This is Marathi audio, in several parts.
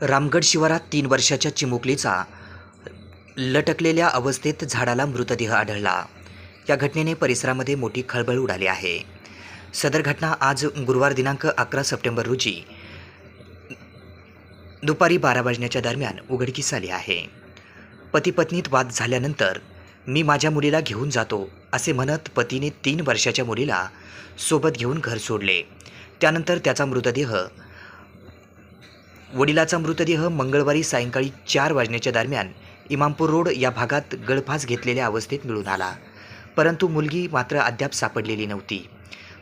रामगड शिवारात तीन वर्षाच्या चिमुकलीचा लटकलेल्या अवस्थेत झाडाला मृतदेह आढळला. या घटनेने परिसरामध्ये मोठी खळबळ उडाली आहे. सदर घटना आज गुरुवार दिनांक अकरा सप्टेंबर रोजी दुपारी बारा वाजण्याच्या दरम्यान उघडकीस आली आहे. पती पत्नीत वाद झाल्यानंतर मी माझ्या मुलीला घेऊन जातो असे म्हणत पतीने तीन वर्षाच्या मुलीला सोबत घेऊन घर सोडले. त्यानंतर त्याचा मृतदेह वडिलाचा मृतदेह मंगळवारी सायंकाळी चार वाजण्याच्या दरम्यान इमामपूर रोड या भागात गळफास घेतलेल्या अवस्थेत मिळून आला. परंतु मुलगी मात्र अद्याप सापडलेली नव्हती.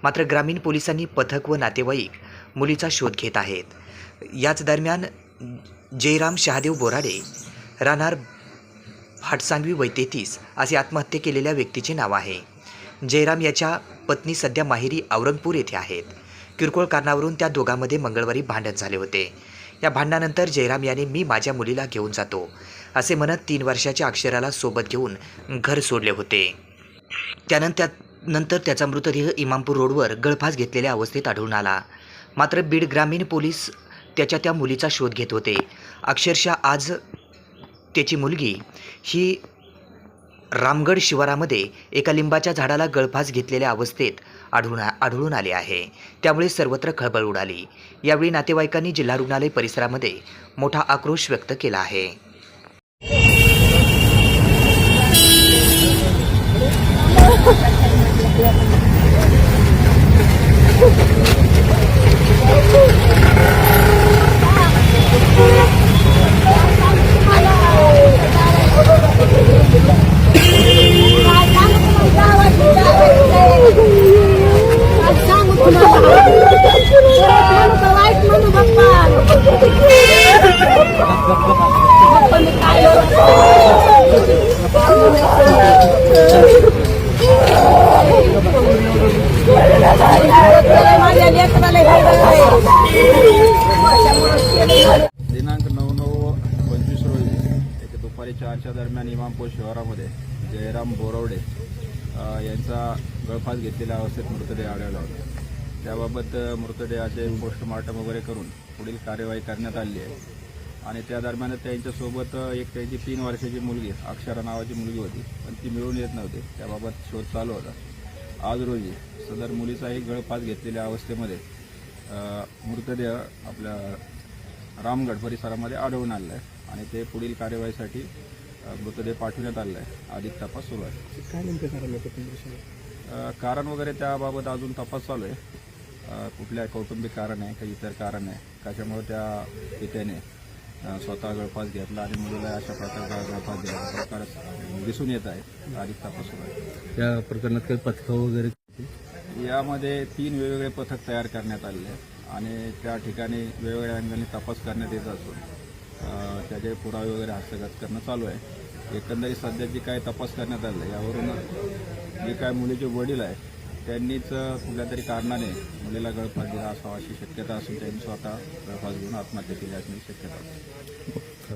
मात्र ग्रामीण पोलिसांनी पथक व नातेवाईक मुलीचा शोध घेत आहेत. याच दरम्यान जयराम शहादेव बोराडे राहणार हाटसांगवी वय तेहतीस असे आत्महत्या केलेल्या व्यक्तीचे नाव आहे. जयराम याच्या पत्नी सध्या माहेरी औरंगपूर येथे आहेत. किरकोळ कारणावरून त्या दोघांमध्ये मंगळवारी भांडण झाले होते. या भांडणानंतर जयराम याने मी माझ्या मुलीला घेऊन जातो असे म्हणत तीन वर्षाच्या अक्षराला सोबत घेऊन घर सोडले होते. त्यानंतर नंतर त्याचा मृतदेह इमामपूर रोडवर गळफास घेतलेल्या अवस्थेत आढळून आला. मात्र बीड ग्रामीण पोलीस त्याच्या त्या मुलीचा शोध घेत होते. अक्षरशः आज त्याची मुलगी ही रामगड शिवारामध्ये एका लिंबाच्या झाडाला गळफास घेतलेल्या अवस्थेत आढळून आढळून आले आहे. त्यामुळे सर्वत्र खळबळ उडाली. यावेळी नातेवाईकांनी जिल्हा रुग्णालय परिसरामध्ये मोठा आक्रोश व्यक्त केला आहे. दिनांक नऊ नऊ पंचवीस रोजी एक दुपारी चारच्या दरम्यान इमामपूर शहरामध्ये जयराम बोरवडे यांचा गळफास घेतलेल्या अवस्थेत मृतदेह आढळला होता. त्याबाबत मृतदेहाचे पोस्टमॉर्टम वगैरे करून पुढील कार्यवाही करण्यात आली आहे. आणि त्या दरम्यान त्यांच्यासोबत एक त्यांची तीन वर्षाची मुलगी अक्षरा नावाची मुलगी होती. पण ती मिळून येत नव्हती. त्याबाबत शोध चालू होता. आज रोजी सदर मुलीचाही गळफास घेतलेल्या अवस्थेमध्ये मृतदेह आपल्या रामगड परिसरामध्ये आढळून आलेला आहे आणि ते पुढील कार्यवाहीसाठी मृतदेह पाठवण्यात आलेला आहे अधिक तपास सुरू आहे. काय नेमकं कारण होतं कारण वगैरे त्याबाबत अजून तपास चालू आहे. कुठल्या कौटुंबिक कारण आहे काही इतर कारण आहे? कशामुळे त्या पित्याने स्वतः गळफास घेतला आणि मुलीला अशा प्रकारचा गळफास दिल्याचा प्रकार दिसून येत आहे अधिक तपास सुरू आहे या प्रकरणात काही पथकं वगैरे यामध्ये तीन वेगवेगळे पथक तयार करण्यात आलेले आहे आणि त्या ठिकाणी वेगवेगळ्या अंगाने तपास करण्यात येत असून त्याचे पुरावे वगैरे हस्तगत करणं चालू आहे. एकंदरीत सध्या जी काय तपास करण्यात आलं यावरून जे काय मुलीचे वडील आहे त्यांनीच कुठल्या तरी कारणाने मुलीला गळफास दिला असावा अशी शक्यता असून त्यांनी स्वतः गळफास घेऊन आत्महत्या केली असण्याची शक्यता